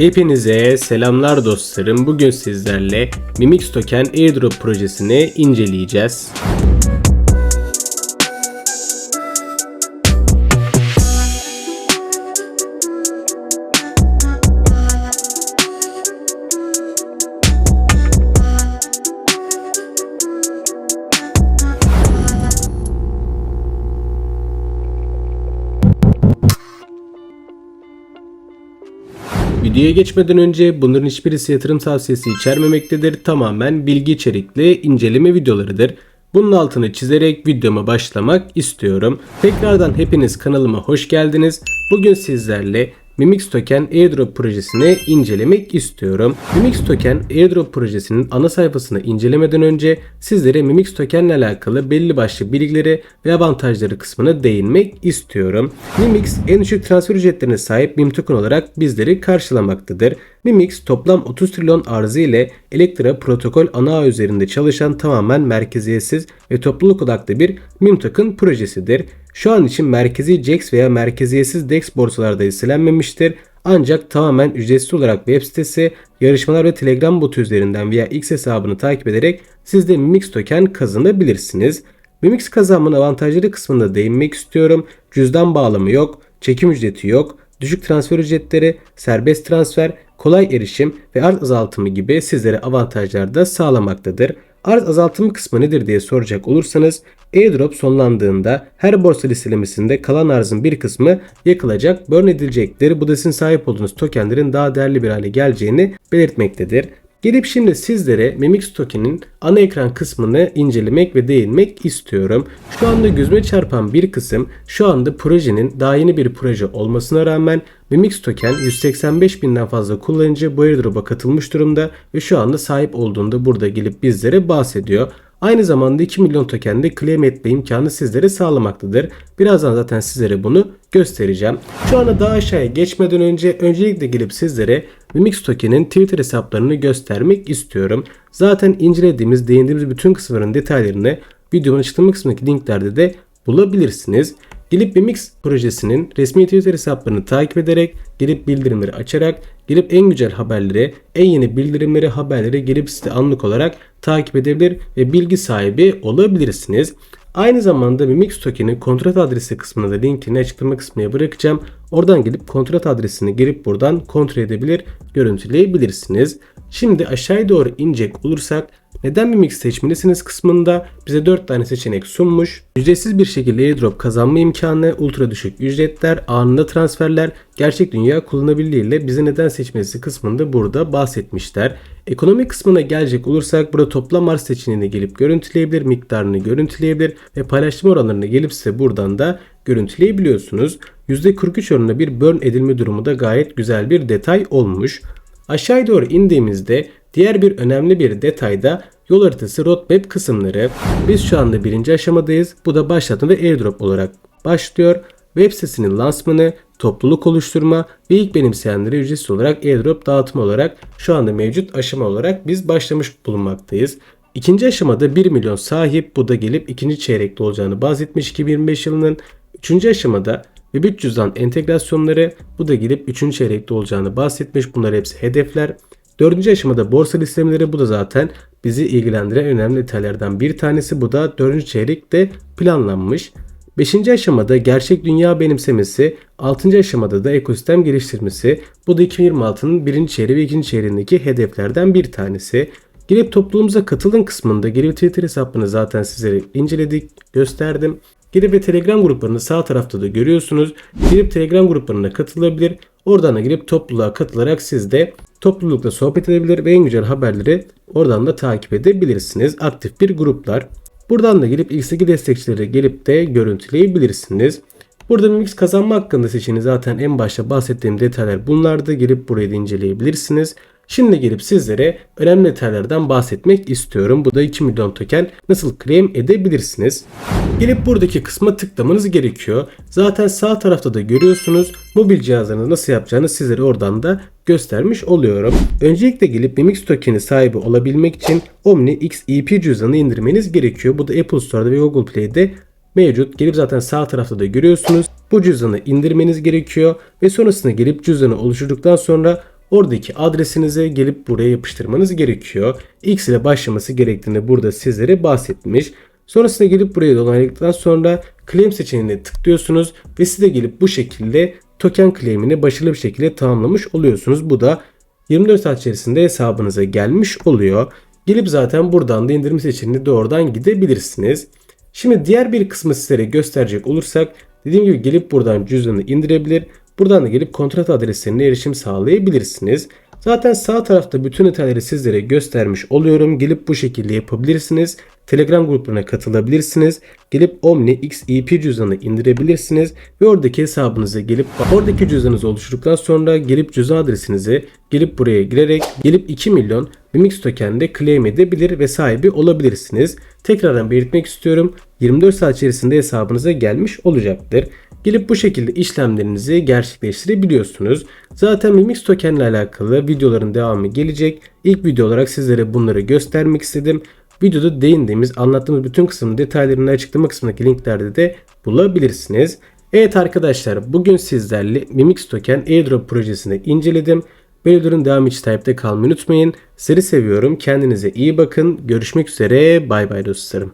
Hepinize selamlar dostlarım. Bugün sizlerle Mimix Token Airdrop projesini inceleyeceğiz. Videoya geçmeden önce bunların hiçbirisi yatırım tavsiyesi içermemektedir. Tamamen bilgi içerikli inceleme videolarıdır. Bunun altını çizerek videoma başlamak istiyorum. Tekrardan hepiniz kanalıma hoş geldiniz. Bugün sizlerle Mimix Token Airdrop projesini incelemek istiyorum. Mimix Token Airdrop projesinin ana sayfasını incelemeden önce sizlere Mimix Token ile alakalı belli başlı bilgileri ve avantajları kısmına değinmek istiyorum. Mimix en düşük transfer ücretlerine sahip meme token olarak bizleri karşılamaktadır. Mimix toplam 30 trilyon arzı ile Elektra protokol ana üzerinde çalışan tamamen merkeziyetsiz ve topluluk odaklı bir meme token projesidir. Şu an için merkezi JAX veya merkeziyetsiz DEX borsalarda listelenmemiştir. Ancak tamamen ücretsiz olarak web sitesi, yarışmalar ve Telegram botu üzerinden veya X hesabını takip ederek siz de Mimix token kazanabilirsiniz. Mimix kazanmanın avantajları kısmında değinmek istiyorum. Cüzdan bağlamı yok, çekim ücreti yok, düşük transfer ücretleri, serbest transfer, kolay erişim ve arz azaltımı gibi sizlere avantajlar da sağlamaktadır. Arz azaltımı kısmı nedir diye soracak olursanız airdrop sonlandığında her borsa listelemesinde kalan arzın bir kısmı yakılacak, burn edilecektir. Bu da sizin sahip olduğunuz tokenlerin daha değerli bir hale geleceğini belirtmektedir. Gelip şimdi sizlere Mimix Token'in ana ekran kısmını incelemek ve değinmek istiyorum. Şu anda gözüme çarpan bir kısım şu anda projenin daha yeni bir proje olmasına rağmen Mimix Token 185 binden fazla kullanıcı bu airdrop'a katılmış durumda ve şu anda sahip olduğunda burada gelip bizlere bahsediyor. Aynı zamanda 2 milyon token de claim etme imkanı sizlere sağlamaktadır. Birazdan zaten sizlere bunu göstereceğim. Şu anda daha aşağıya geçmeden önce öncelikle gelip sizlere Mimix Token'in Twitter hesaplarını göstermek istiyorum. Zaten incelediğimiz, değindiğimiz bütün kısımların detaylarını videomun açıklama kısmındaki linklerde de bulabilirsiniz. Gelip Mimix projesinin resmi Twitter hesaplarını takip ederek, gelip bildirimleri açarak, gelip en güncel haberleri, en yeni bildirimleri, haberleri gelip size anlık olarak takip edebilir ve bilgi sahibi olabilirsiniz. Aynı zamanda Mimix Token'in kontrat adresi kısmına da linkini açıklama kısmına bırakacağım. Oradan gelip kontrat adresini girip buradan kontrol edebilir, görüntüleyebilirsiniz. Şimdi aşağıya doğru inecek olursak neden Mimix seçmelisiniz kısmında bize 4 tane seçenek sunmuş. Ücretsiz bir şekilde airdrop kazanma imkanı, ultra düşük ücretler, anında transferler, gerçek dünya kullanabilirliği ile bize neden seçmesi kısmında burada bahsetmişler. Ekonomi kısmına gelecek olursak burada toplam arz seçeneğini gelip görüntüleyebilir, miktarını görüntüleyebilir ve paylaşma oranlarını gelip size buradan da görüntüleyebiliyorsunuz. %43 oranında bir burn edilme durumu da gayet güzel bir detay olmuş. Aşağıya doğru indiğimizde diğer bir önemli bir detayda yol haritası roadmap kısımları. Biz şu anda birinci aşamadayız. Bu da başlatma ve airdrop olarak başlıyor. Web sitesinin lansmanı, topluluk oluşturma ve ilk benimseyenlere ücretsiz olarak airdrop dağıtımı olarak şu anda mevcut aşama olarak biz başlamış bulunmaktayız. İkinci aşamada 1 milyon sahip bu da gelip ikinci çeyrekte olacağını bahsetmiş 2025 yılının. Üçüncü aşamada ve 3 cüzdan entegrasyonları bu da gelip 3. çeyrekte olacağını bahsetmiş. Bunlar hepsi hedefler. Dördüncü aşamada borsa listemeleri bu da zaten bizi ilgilendiren önemli detaylardan bir tanesi. Bu da dördüncü çeyrekte planlanmış. Beşinci aşamada gerçek dünya benimsemesi, altıncı aşamada da ekosistem geliştirmesi. Bu da 2026'nın birinci çeyreği ve ikinci çeyreğindeki hedeflerden bir tanesi. Gelip topluluğumuza katılın kısmında gelip Twitter hesabını zaten sizlere inceledik, gösterdim. Girip ve Telegram gruplarını sağ tarafta da görüyorsunuz. Girip Telegram gruplarına katılabilir. Oradan da girip topluluğa katılarak siz de toplulukla sohbet edebilir ve en güncel haberleri oradan da takip edebilirsiniz. Aktif bir gruplar. Buradan da gelip X2 destekçileri gelip de görüntüleyebilirsiniz. Burada Mimix kazanma hakkında seçeneği zaten en başta bahsettiğim detaylar bunlardı. Gelip burayı da inceleyebilirsiniz. Şimdi gelip sizlere önemli detaylardan bahsetmek istiyorum. Bu da 2 milyon token nasıl claim edebilirsiniz? Gelip buradaki kısma tıklamanız gerekiyor. Zaten sağ tarafta da görüyorsunuz. Mobil cihazlarınızı nasıl yapacağını sizlere oradan da göstermiş oluyorum. Öncelikle gelip Mimix tokeni sahibi olabilmek için Omni X EP cüzdanı indirmeniz gerekiyor. Bu da Apple Store'da ve Google Play'de mevcut. Gelip zaten sağ tarafta da görüyorsunuz. Bu cüzdanı indirmeniz gerekiyor ve sonrasında gelip cüzdanı oluşturduktan sonra oradaki adresinize gelip buraya yapıştırmanız gerekiyor. X ile başlaması gerektiğini burada sizlere bahsetmiş. Sonrasında gelip buraya dolayladıktan sonra claim seçeneğine tıklıyorsunuz ve size gelip bu şekilde token claim'ini başarılı bir şekilde tamamlamış oluyorsunuz. Bu da 24 saat içerisinde hesabınıza gelmiş oluyor. Gelip zaten buradan da indirim seçeneğine doğrudan gidebilirsiniz. Şimdi diğer bir kısmı sizlere gösterecek olursak dediğim gibi gelip buradan cüzdanı indirebilir. Buradan da gelip kontrat adreslerine erişim sağlayabilirsiniz. Zaten sağ tarafta bütün detayları sizlere göstermiş oluyorum. Gelip bu şekilde yapabilirsiniz. Telegram gruplarına katılabilirsiniz. Gelip Omni XEP cüzdanı indirebilirsiniz. Ve oradaki hesabınıza gelip oradaki cüzdanınızı oluşturduktan sonra gelip cüzdan adresinize gelip buraya girerek gelip 2 milyon Mimix token'de claim edebilir ve sahibi olabilirsiniz. Tekrardan belirtmek istiyorum. 24 saat içerisinde hesabınıza gelmiş olacaktır. Gelip bu şekilde işlemlerinizi gerçekleştirebiliyorsunuz. Zaten Mimix token ile alakalı videoların devamı gelecek. İlk video olarak sizlere bunları göstermek istedim. Videoda değindiğimiz, anlattığımız bütün kısmın detaylarını açıklama kısmındaki linklerde de bulabilirsiniz. Evet arkadaşlar bugün sizlerle Mimix Token Airdrop projesini inceledim. Videoların devamı için takipte kalmayı unutmayın. Sizleri seviyorum. Kendinize iyi bakın. Görüşmek üzere. Bay bay dostlarım.